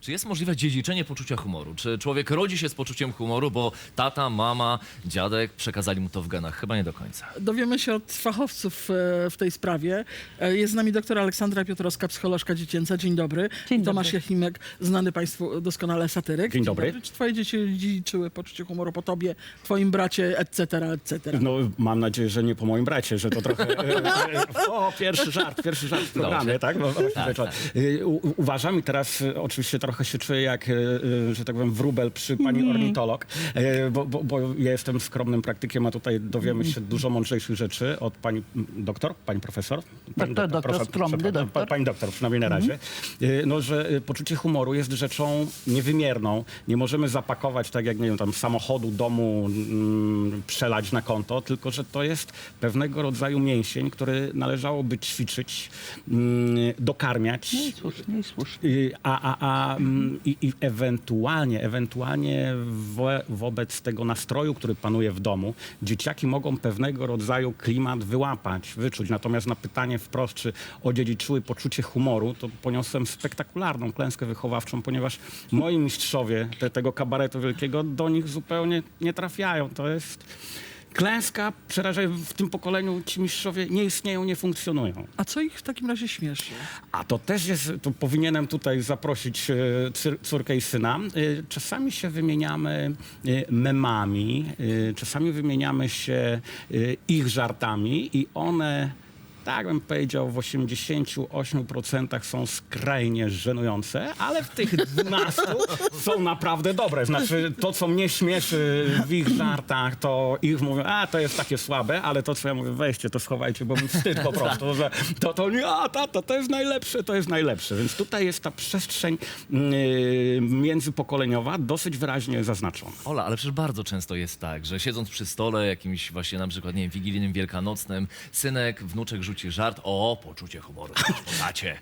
Czy jest możliwe dziedziczenie poczucia humoru? Czy człowiek rodzi się z poczuciem humoru, bo tata, mama, dziadek przekazali mu to w genach? Chyba nie do końca. Dowiemy się od fachowców e, w tej sprawie. E, Jest z nami doktor Aleksandra Piotrowska, psycholożka dziecięca. Dzień dobry. Dzień Tomasz dobry. Jachimek, znany Państwu doskonale satyryk. Dzień dobry. Czy Twoje dzieci dziedziczyły poczucie humoru po tobie, twoim bracie, etc., etc.? No, mam nadzieję, że nie po moim bracie, że to trochę... e, e, o, pierwszy żart, pierwszy żart w programie, tak? No, właśnie. E, u- Uważam i teraz e, oczywiście trochę się czuję jak, e, e, że tak powiem, wróbel przy pani ornitolog, e, bo, bo, bo ja jestem skromnym praktykiem, a tutaj dowiemy się dużo mądrzejszych rzeczy od pani doktor, pani profesor. Pani Doktor, doktor, skromny przepraszam, doktor. Pani doktor, przynajmniej na razie. E, No, że poczucie humoru jest rzeczą niewymierną. Nie możemy zapakować, tak jak, nie wiem, tam samochodu, domu, mm, przelać na konto, tylko że to jest pewnego rodzaju mięsień, który należałoby ćwiczyć, mm, dokarmiać. No i słusznie, i słusznie. A, a, a i, i ewentualnie, ewentualnie wo, wobec tego nastroju, który panuje w domu, dzieciaki mogą pewnego rodzaju klimat wyłapać, wyczuć. Natomiast na pytanie wprost, czy odziedziczyły poczucie humoru, to poniosłem spektakularną klęskę wychowawczą, ponieważ moi mistrzowie te, tego kabaretu wielkiego do nich zupełnie nie trafiają. To jest klęska przerażająca. W tym pokoleniu ci mistrzowie nie istnieją, nie funkcjonują. A co ich w takim razie śmieszy? A to też jest, to powinienem tutaj zaprosić e, cyr- córkę i syna. E, Czasami się wymieniamy e, memami, e, czasami wymieniamy się e, ich żartami i one, tak bym powiedział, w 88% są skrajnie żenujące, ale w tych 12 są naprawdę dobre. Znaczy to, co mnie śmieszy w ich żartach, to ich mówią, a to jest takie słabe, ale to, co ja mówię, weźcie to schowajcie, bo mi wstyd po prostu, że to, to nie, a tato, to jest najlepsze, to jest najlepsze. Więc tutaj jest ta przestrzeń yy, międzypokoleniowa dosyć wyraźnie zaznaczona. Ola, ale przecież bardzo często jest tak, że siedząc przy stole jakimś właśnie na przykład, nie wiem, wigilijnym, wielkanocnym, synek, wnuczek rzuci żart, o, poczucie humoru, poznacie.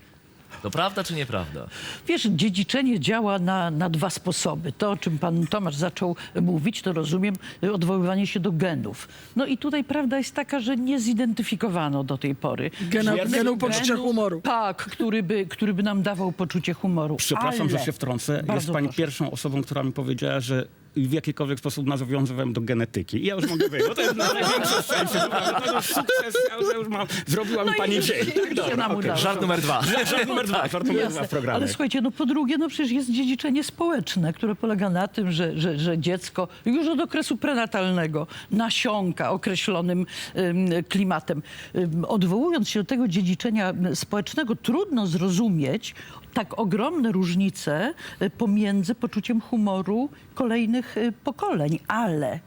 To prawda czy nieprawda? Wiesz, dziedziczenie działa na, na dwa sposoby. To, o czym pan Tomasz zaczął mówić, to rozumiem odwoływanie się do genów. No i tutaj prawda jest taka, że nie zidentyfikowano do tej pory. Gena, Żadnego genu poczucia genu, humoru. Tak, który by, który by nam dawał poczucie humoru. Przepraszam, Ale, że się wtrącę. Jest Bardzo pani proszę. pierwszą osobą, która mi powiedziała, że w jakikolwiek sposób nawiązywałem do genetyki. I ja już mogę no to jest największe szczęście. To sukces, ja już- mam, zrobiła mi No pani dzień. Tak, dobra. Żart numer dwa. Żart numer dwa, żart numer dwa w programie. Ale słuchajcie, no po drugie, no przecież jest dziedziczenie społeczne, które polega na tym, że, że, że dziecko już od okresu prenatalnego nasiąka określonym ym, klimatem. Ym, odwołując się do tego dziedziczenia społecznego, trudno zrozumieć tak ogromne różnice y, pomiędzy poczuciem humoru kolejnych y, pokoleń, ale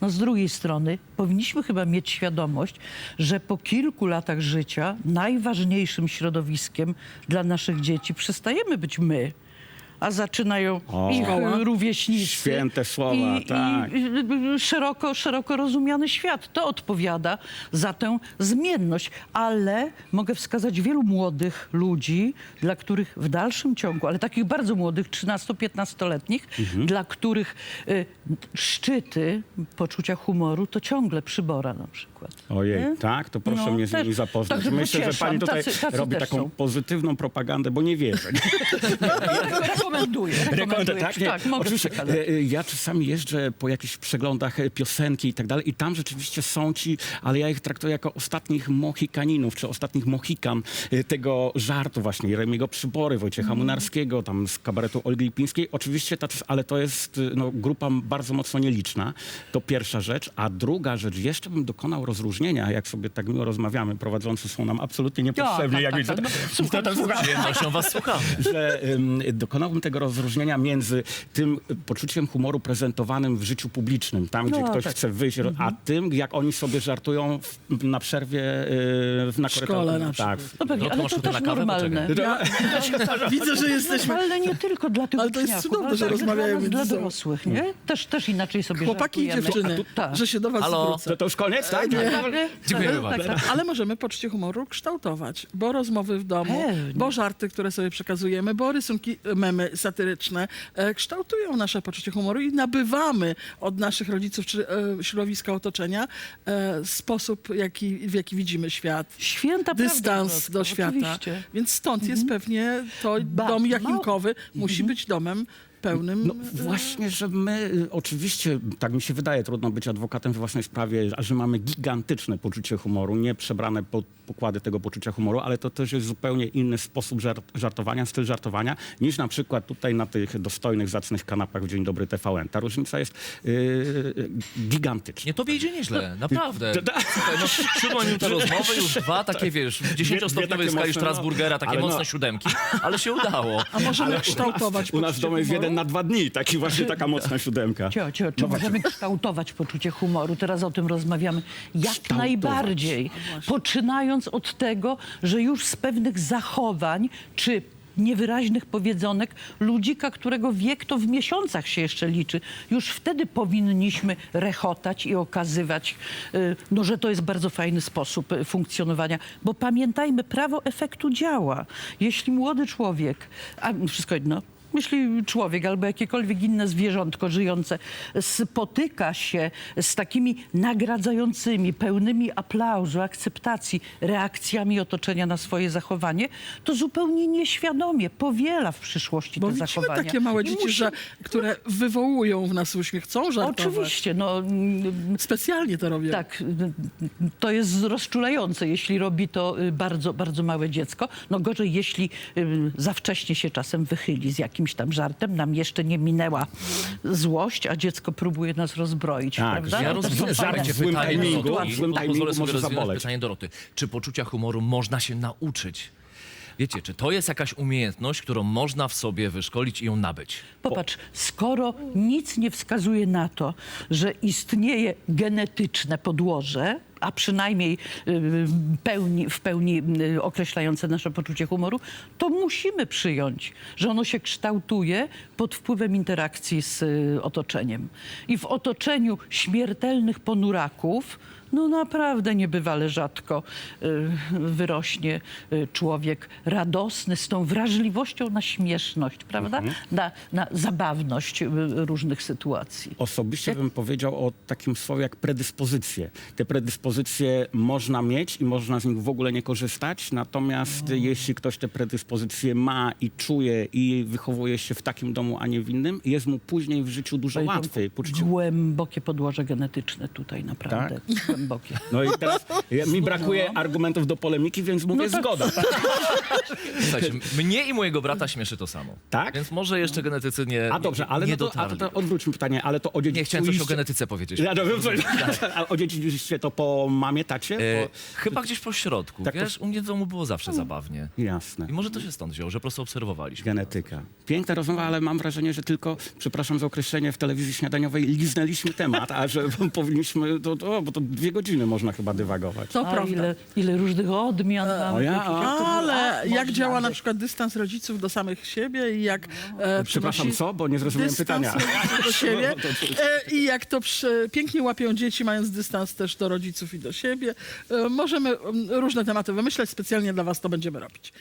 no z drugiej strony powinniśmy chyba mieć świadomość, że po kilku latach życia najważniejszym środowiskiem dla naszych dzieci przestajemy być my, a zaczynają O. ich Szkoła. rówieśnicy. Święte słowa, i, tak. I szeroko, szeroko rozumiany świat. To odpowiada za tę zmienność. Ale mogę wskazać wielu młodych ludzi, dla których w dalszym ciągu, ale takich bardzo młodych, 13-15-letnich, Mhm. dla których y, szczyty poczucia humoru to ciągle przybora na przykład. Ojej, Nie? tak? To proszę No, mnie z też- nimi zapoznać. także Myślę, że pocieszam. pani tutaj Tacy- tacy robi też taką są. pozytywną propagandę, bo nie wierzę. Rekomenduję. rekomenduję. tak, nie. tak, mogę Oczywiście, przekazać. e, e, ja czasami jeżdżę po jakichś przeglądach e, piosenki i tak dalej i tam rzeczywiście są ci, ale ja ich traktuję jako ostatnich mohikaninów, czy ostatnich mohikan tego żartu właśnie, Remiego Przybory, Wojciecha Mhm. Munarskiego, tam z kabaretu Olgi Lipińskiej. Oczywiście, tacy, ale to jest no, grupa bardzo mocno nieliczna. To pierwsza rzecz. A druga rzecz, jeszcze bym dokonał rozróżnienia, jak sobie tak miło rozmawiamy, prowadzący są nam absolutnie niepotrzebni, tak, jak tak, widzę. tak. Was słuchamy. że ym, dokonałbym tego rozróżnienia między tym poczuciem humoru prezentowanym w życiu publicznym, tam gdzie No, ktoś tak. chce wyjść, a tym, jak oni sobie żartują w, na przerwie y, na szkole na tak. przykład. No pewnie, No, ale masz to też na kawę? normalne. Poczekaj. Widzę, że jesteśmy... Ale nie tylko dla tych Ale to jest cudowne, ale że także rozmawiają dla, nas, dla sobą. dorosłych, nie? Też, też inaczej sobie Chłopaki i żartujemy. dziewczyny, Tak. że się do was Halo? zwrócę. To, to już koniec, tak? Dziękujemy Tak, bardzo. tak, tak. Ale możemy poczucie humoru kształtować, bo rozmowy w domu, Pewnie. bo żarty, które sobie przekazujemy, bo rysunki, memy satyryczne e, kształtują nasze poczucie humoru i nabywamy od naszych rodziców czy e, środowiska otoczenia e, sposób, jaki, w jaki widzimy świat. Święta Dystans do świata. Oczywiście. Więc stąd jest pewnie to Bardzo dom mało. jachinkowy musi być domem pełnym. No właśnie, że my y, oczywiście, tak mi się wydaje, trudno być adwokatem w własnej sprawie, a że mamy gigantyczne poczucie humoru, nie przebrane po, pokłady tego poczucia humoru, ale to też jest zupełnie inny sposób żart, żartowania, styl żartowania, niż na przykład tutaj na tych dostojnych, zacnych kanapach w Dzień Dobry TVN. Ta różnica jest yy, gigantyczna. Nie, tobie idzie nieźle, naprawdę. Słuchaj, no, siódma minuta rozmowy, już dwa takie, wiesz, w dziesięciostopniowej takie skali mocne, Strasburgera, takie ale no- mocne siódemki, ale się udało. A możemy kształtować U nas w domu jest jeden na dwa dni, taki właśnie taka mocna siódemka. Cio, cio, czy No właśnie. możemy kształtować poczucie humoru? Teraz o tym rozmawiamy. Jak Kształtować. najbardziej. Poczynając od tego, że już z pewnych zachowań czy niewyraźnych powiedzonek ludzika, którego wiek to w miesiącach się jeszcze liczy. Już wtedy powinniśmy rechotać i okazywać, y, no, że to jest bardzo fajny sposób y, funkcjonowania. Bo pamiętajmy, prawo efektu działa. Jeśli młody człowiek, a wszystko jedno, jeśli człowiek albo jakiekolwiek inne zwierzątko żyjące spotyka się z takimi nagradzającymi, pełnymi aplauzu, akceptacji, reakcjami otoczenia na swoje zachowanie, to zupełnie nieświadomie powiela w przyszłości Bo te widzimy zachowania. takie małe I dzieci, musi- że, które wywołują w nas uśmiech, chcą żartować. Oczywiście, no mm, Specjalnie to robią. tak, to jest rozczulające, jeśli robi to y, bardzo, bardzo małe dziecko. No gorzej, jeśli y, za wcześnie się czasem wychyli z jakimś tam żartem, nam jeszcze nie minęła złość, a dziecko próbuje nas rozbroić, Tak, prawda? Ja No to rozumiem, są fajne w złym pytanie timingu, Doroty. w złym Po- timingu Pozwolę sobie może rozwinąć zaboleć. pytanie Doroty. Czy poczucia humoru można się nauczyć? Wiecie, czy to jest jakaś umiejętność, którą można w sobie wyszkolić i ją nabyć? Popatrz, skoro nic nie wskazuje na to, że istnieje genetyczne podłoże, a przynajmniej y, pełni, w pełni y, określające nasze poczucie humoru, to musimy przyjąć, że ono się kształtuje pod wpływem interakcji z y, otoczeniem. I w otoczeniu śmiertelnych ponuraków, no naprawdę niebywale rzadko y, wyrośnie y, człowiek radosny, z tą wrażliwością na śmieszność, prawda? Na, na zabawność y, różnych sytuacji. Osobiście bym powiedział o takim słowie jak predyspozycje. Te predyspozycje można mieć i można z nich w ogóle nie korzystać, natomiast jeśli ktoś te predyspozycje ma i czuje i wychowuje się w takim domu, a nie w innym, jest mu później w życiu dużo łatwiej. Poczucie Głębokie podłoże genetyczne tutaj naprawdę. Głębokie. No i teraz ja, mi brakuje argumentów do polemiki, więc mówię zgoda. Słuchajcie, mnie i mojego brata śmieszy to samo. Tak? Więc może jeszcze genetycy nie A dobrze, ale nie no to, a dotarli. to, to odwróćmy pytanie, ale to Nie, chciałem coś o odziedziczyliście... genetyce powiedzieć. Ja no, wiem, coś. A odziedziczyliście to po mamie, tacie? E, Po... chyba gdzieś po środku, Tak, to- wiesz? U mnie w domu było zawsze zabawnie. Jasne. I może to się stąd wzięło, że po prostu obserwowaliśmy. Genetyka. Piękna rozmowa, ale mam wrażenie, że tylko, przepraszam za określenie, w telewizji śniadaniowej liznęliśmy temat, a że powinniśmy, to, to, bo to dwie godziny można chyba dywagować. To A prawda. ile, ile różnych odmian mamy. o ja. Ale jak działa na przykład dystans rodziców do samych siebie i jak e, Przepraszam, przynosi co? Bo nie zrozumiałem dystans pytania. rodziców do siebie e, i jak to przy, pięknie łapią dzieci, mając dystans też do rodziców i do siebie. E, możemy mm, różne tematy wymyślać, specjalnie dla was to będziemy robić.